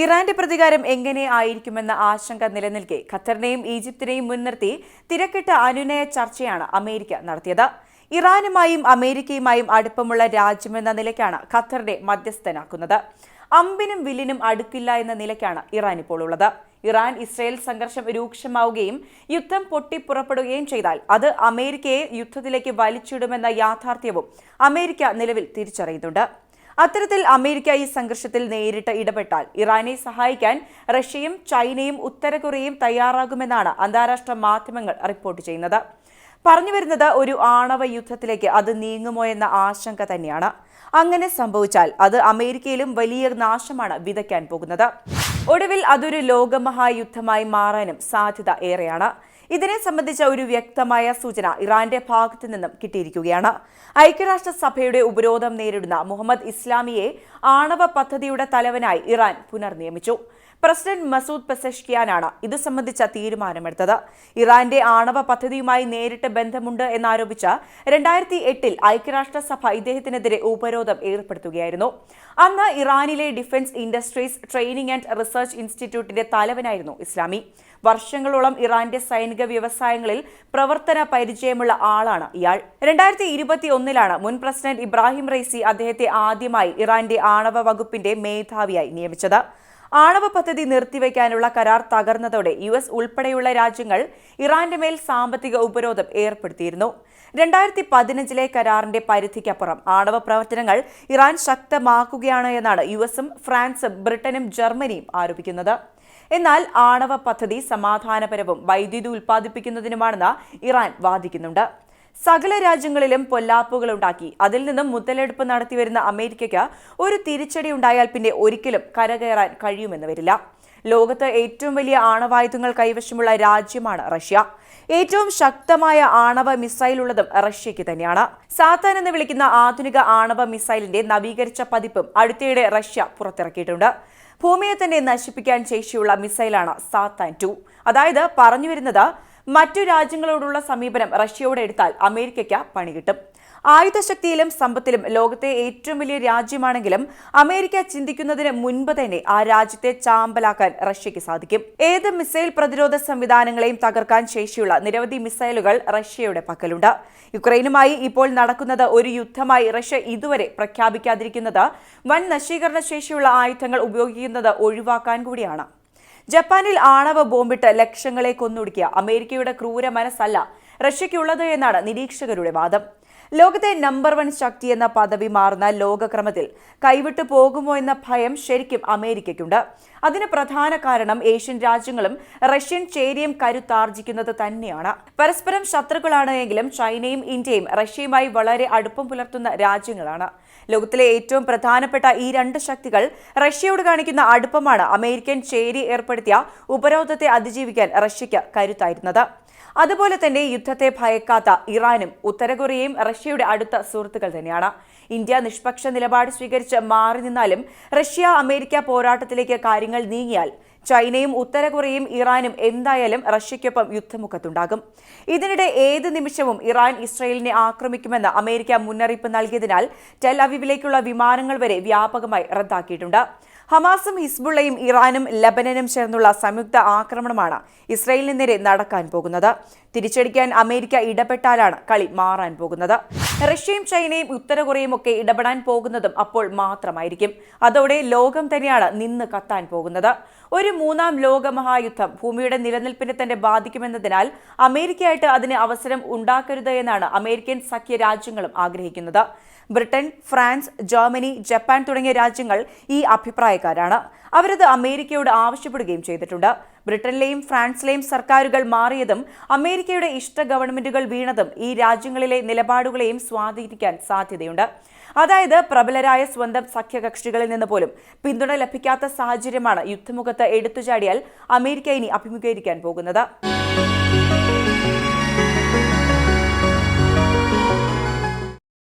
ഇറാന്റെ പ്രതികാരം എങ്ങനെ ആയിരിക്കുമെന്ന ആശങ്ക നിലനിൽക്കെ ഖത്തറിനെയും ഈജിപ്തിനെയും മുൻനിർത്തി തിരക്കിട്ട അനുനയ ചർച്ചയാണ് അമേരിക്ക നടത്തിയത്. ഇറാനുമായും അമേരിക്കയുമായും അടുപ്പമുള്ള രാജ്യമെന്ന നിലയ്ക്കാണ് ഖത്തറിനെ മധ്യസ്ഥനാക്കുന്നത്. അമ്പിനും വില്ലിനും അടുക്കില്ല എന്ന നിലയ്ക്കാണ് ഇറാൻ ഇപ്പോൾ ഉള്ളത്. ഇറാൻ ഇസ്രയേൽ സംഘർഷം രൂക്ഷമാവുകയും യുദ്ധം പൊട്ടിപ്പുറപ്പെടുകയും ചെയ്താൽ അത് അമേരിക്കയെ യുദ്ധത്തിലേക്ക് വലിച്ചിടുമെന്ന യാഥാർത്ഥ്യവും അമേരിക്ക നിലവിൽ തിരിച്ചറിയുന്നുണ്ട്. അത്തരത്തിൽ അമേരിക്ക ഈ സംഘർഷത്തിൽ നേരിട്ട് ഇടപെട്ടാൽ ഇറാനെ സഹായിക്കാൻ റഷ്യയും ചൈനയും ഉത്തര കൊറിയയും തയ്യാറാകുമെന്നാണ് അന്താരാഷ്ട്ര മാധ്യമങ്ങൾ റിപ്പോർട്ട് ചെയ്യുന്നത്. പറഞ്ഞു വരുന്നത് ഒരു ആണവ യുദ്ധത്തിലേക്ക് അത് നീങ്ങുമോ എന്ന ആശങ്ക തന്നെയാണ്. അങ്ങനെ സംഭവിച്ചാൽ അത് അമേരിക്കയിലും വലിയ നാശമാണ് വിതയ്ക്കാൻ പോകുന്നത്. ഒടുവിൽ അതൊരു ലോകമഹായുദ്ധമായി മാറാനും സാധ്യത ഏറെയാണ്. ഇതിനെ സംബന്ധിച്ച ഒരു വ്യക്തമായ സൂചന ഇറാന്റെ ഭാഗത്തു നിന്നും കിട്ടിയിരിക്കുകയാണ്. ഐക്യരാഷ്ട്രസഭയുടെ ഉപരോധം നേരിടുന്ന മുഹമ്മദ് ഇസ്ലാമിയെ ആണവ പദ്ധതിയുടെ തലവനായി ഇറാൻ പുനർനിയമിച്ചു. പ്രസിഡന്റ് മസൂദ് പെസഷ്കിയാനാണ് ഇത് സംബന്ധിച്ച തീരുമാനമെടുത്തത്. ഇറാന്റെ ആണവ പദ്ധതിയുമായി നേരിട്ട് ബന്ധമുണ്ട് എന്നാരോപിച്ച് രണ്ടായിരത്തി എട്ടിൽ ഐക്യരാഷ്ട്രസഭ ഇദ്ദേഹത്തിനെതിരെ ഉപരോധം ഏർപ്പെടുത്തുകയായിരുന്നു. അന്ന് ഇറാനിലെ defence industries training and research ഇൻസ്റ്റിറ്റ്യൂട്ടിന്റെ തലവനായിരുന്നു ഇസ്ലാമി. വർഷങ്ങളോളം ഇറാന്റെ സൈനിക വ്യവസായങ്ങളിൽ പ്രവർത്തന പരിചയമുള്ള ആളാണ് ഇയാൾ. രണ്ടായിരത്തി ഇരുപത്തി ഒന്നിലാണ് മുൻ പ്രസിഡന്റ് ഇബ്രാഹിം റൈസി അദ്ദേഹത്തെ ആദ്യമായി ഇറാന്റെ ആണവ വകുപ്പിന്റെ മേധാവിയായി നിയമിച്ചത്. ആണവ പദ്ധതി നിർത്തിവെക്കാനുള്ള കരാർ തകർന്നതോടെ യു എസ് ഉൾപ്പെടെയുള്ള രാജ്യങ്ങൾ ഇറാന്റെ മേൽ സാമ്പത്തിക ഉപരോധം ഏർപ്പെടുത്തിയിരുന്നു. രണ്ടായിരത്തി പതിനഞ്ചിലെ കരാറിന്റെ പരിധിക്കപ്പുറം ആണവ പ്രവർത്തനങ്ങൾ ഇറാൻ ശക്തമാക്കുകയാണ് എന്നാണ് യു എസും ഫ്രാൻസും ബ്രിട്ടനും ജർമ്മനിയും ആരോപിക്കുന്നത്. എന്നാൽ ആണവ പദ്ധതി സമാധാനപരവും വൈദ്യുതി ഉൽപ്പാദിപ്പിക്കുന്നതിനുമാണെന്ന് ഇറാൻ വാദിക്കുന്നുണ്ട്. സകല രാജ്യങ്ങളിലും പൊല്ലാപ്പുകൾ ഉണ്ടാക്കി. അതിൽ നിന്നും മുതലെടുപ്പ് നടത്തിവരുന്ന അമേരിക്കയ്ക്ക് ഒരു തിരിച്ചടി ഉണ്ടായാൽ പിന്നെ ഒരിക്കലും കരകയറാൻ കഴിയുമെന്ന് വരില്ല. ലോകത്ത് ഏറ്റവും വലിയ ആണവായുധങ്ങൾ കൈവശമുള്ള രാജ്യമാണ് റഷ്യ. ഏറ്റവും ശക്തമായ ആണവ മിസൈൽ ഉള്ളതും റഷ്യയ്ക്ക് തന്നെയാണ്. സാത്താൻ എന്ന് വിളിക്കുന്ന ആധുനിക ആണവ മിസൈലിന്റെ നവീകരിച്ച പതിപ്പും അടുത്തിടെ റഷ്യ പുറത്തിറക്കിയിട്ടുണ്ട്. ഭൂമിയെ തന്നെ നശിപ്പിക്കാൻ ശേഷിയുള്ള മിസൈലാണ് സാത്താൻ ടു. അതായത് പറഞ്ഞു വരുന്നത് മറ്റു രാജ്യങ്ങളോടുള്ള സമീപനം റഷ്യയോട് എടുത്താൽ അമേരിക്കയ്ക്ക് പണി കിട്ടും. ആയുധശക്തിയിലും സമ്പത്തിലും ലോകത്തെ ഏറ്റവും വലിയ രാജ്യമാണെങ്കിലും അമേരിക്ക ചിന്തിക്കുന്നതിന് മുൻപ് തന്നെ ആ രാജ്യത്തെ ചാമ്പലാക്കാൻ റഷ്യയ്ക്ക് സാധിക്കും. ഏത് മിസൈൽ പ്രതിരോധ സംവിധാനങ്ങളെയും തകർക്കാൻ ശേഷിയുള്ള നിരവധി മിസൈലുകൾ റഷ്യയുടെ പക്കലുണ്ട്. യുക്രൈനുമായി ഇപ്പോൾ നടക്കുന്നത് ഒരു യുദ്ധമായി റഷ്യ ഇതുവരെ പ്രഖ്യാപിക്കാതിരിക്കുന്നത് വൻ നശീകരണ ശേഷിയുള്ള ആയുധങ്ങൾ ഉപയോഗിക്കുന്നത് ഒഴിവാക്കാൻ കൂടിയാണ്. ജപ്പാനിൽ ആണവ ബോംബിട്ട് ലക്ഷങ്ങളെ കൊന്നൊടുക്കിയ അമേരിക്കയുടെ ക്രൂര മനസ്സല്ല റഷ്യയ്ക്കുള്ളത് എന്നാണ് നിരീക്ഷകരുടെ വാദം. ലോകത്തെ നമ്പർ വൺ ശക്തി എന്ന പദവി മാറുന്ന ലോകക്രമത്തിൽ കൈവിട്ടു പോകുമോ എന്ന ഭയം ശരിക്കും അമേരിക്കയ്ക്കുണ്ട്. അതിന് പ്രധാന കാരണം ഏഷ്യൻ രാജ്യങ്ങളും റഷ്യൻ ചേരിയും കരുത്താർജിക്കുന്നത് തന്നെയാണ്. പരസ്പരം ശത്രുക്കളാണ് എങ്കിലും ചൈനയും ഇന്ത്യയും റഷ്യയുമായി വളരെ അടുപ്പം പുലർത്തുന്ന രാജ്യങ്ങളാണ്. ലോകത്തിലെ ഏറ്റവും പ്രധാനപ്പെട്ട ഈ രണ്ട് ശക്തികൾ റഷ്യയോട് കാണിക്കുന്ന അടുപ്പമാണ് അമേരിക്കൻ ചേരി ഏർപ്പെടുത്തിയ ഉപരോധത്തെ അതിജീവിക്കാൻ റഷ്യയ്ക്ക് കരുത്തായിരുന്നത്. അതുപോലെ തന്നെ യുദ്ധത്തെ ഭയക്കാത്ത ഇറാനും ഉത്തരകൊറിയയും റഷ്യയുടെ അടുത്ത സുഹൃത്തുക്കൾ തന്നെയാണ്. ഇന്ത്യ നിഷ്പക്ഷ നിലപാട് സ്വീകരിച്ച് മാറി നിന്നാലും റഷ്യ അമേരിക്ക പോരാട്ടത്തിലേക്ക് കാര്യങ്ങൾ നീങ്ങിയാൽ ചൈനയും ഉത്തര കൊറിയയും ഇറാനും എന്തായാലും റഷ്യയ്ക്കൊപ്പം യുദ്ധമുഖത്തുണ്ടാകും. ഇതിനിടെ ഏത് നിമിഷവും ഇറാൻ ഇസ്രയേലിനെ ആക്രമിക്കുമെന്ന് അമേരിക്ക മുന്നറിയിപ്പ് നൽകിയതിനാൽ ടെൽ അവീവിലേക്കുള്ള വിമാനങ്ങൾ വരെ വ്യാപകമായി റദ്ദാക്കിയിട്ടുണ്ട്. ഹമാസും ഹിസ്ബുള്ളയും ഇറാനും ലബനനും ചേർന്നുള്ള സംയുക്ത ആക്രമണമാണ് ഇസ്രയേലിന് നേരെ നടക്കാൻ പോകുന്നത്. തിരിച്ചടിക്കാൻ അമേരിക്ക ഇടപെട്ടാലാണ് കളി മാറാൻ പോകുന്നത്. റഷ്യയും ചൈനയും ഉത്തര കൊറിയയും ഒക്കെ ഇടപെടാൻ പോകുന്നതും അപ്പോൾ മാത്രമായിരിക്കും. അതോടെ ലോകം തന്നെയാണ് നിന്ന് കത്താൻ പോകുന്നത്. ഒരു മൂന്നാം ലോക മഹായുദ്ധം ഭൂമിയുടെ നിലനിൽപ്പിനെ തന്നെ ബാധിക്കുമെന്നതിനാൽ അമേരിക്കയായിട്ട് അതിന് അവസരം ഉണ്ടാക്കരുത് എന്നാണ് അമേരിക്കൻ സഖ്യ രാജ്യങ്ങളും ആഗ്രഹിക്കുന്നത്. ബ്രിട്ടൻ ഫ്രാൻസ് ജർമ്മനി ജപ്പാൻ തുടങ്ങിയ രാജ്യങ്ങൾ ഈ അഭിപ്രായക്കാരാണ്. അവരത് അമേരിക്കയോട് ആവശ്യപ്പെടുകയും ചെയ്തിട്ടുണ്ട്. ബ്രിട്ടനിലെയും ഫ്രാൻസിലെയും സർക്കാരുകൾ മാറിയതും അമേരിക്കയുടെ ഇഷ്ട ഗവൺമെന്റുകൾ വീണതും ഈ രാജ്യങ്ങളിലെ നിലപാടുകളെയും സ്വാധീനിക്കാൻ സാധ്യതയുണ്ട്. അതായത് പ്രബലരായ സ്വന്തം സഖ്യകക്ഷികളിൽ നിന്ന് പോലും പിന്തുണ ലഭിക്കാത്ത സാഹചര്യമാണ് യുദ്ധമുഖത്ത് എടുത്തുചാടിയാൽ അമേരിക്ക ഇനി അഭിമുഖീകരിക്കാൻ പോകുന്നത്.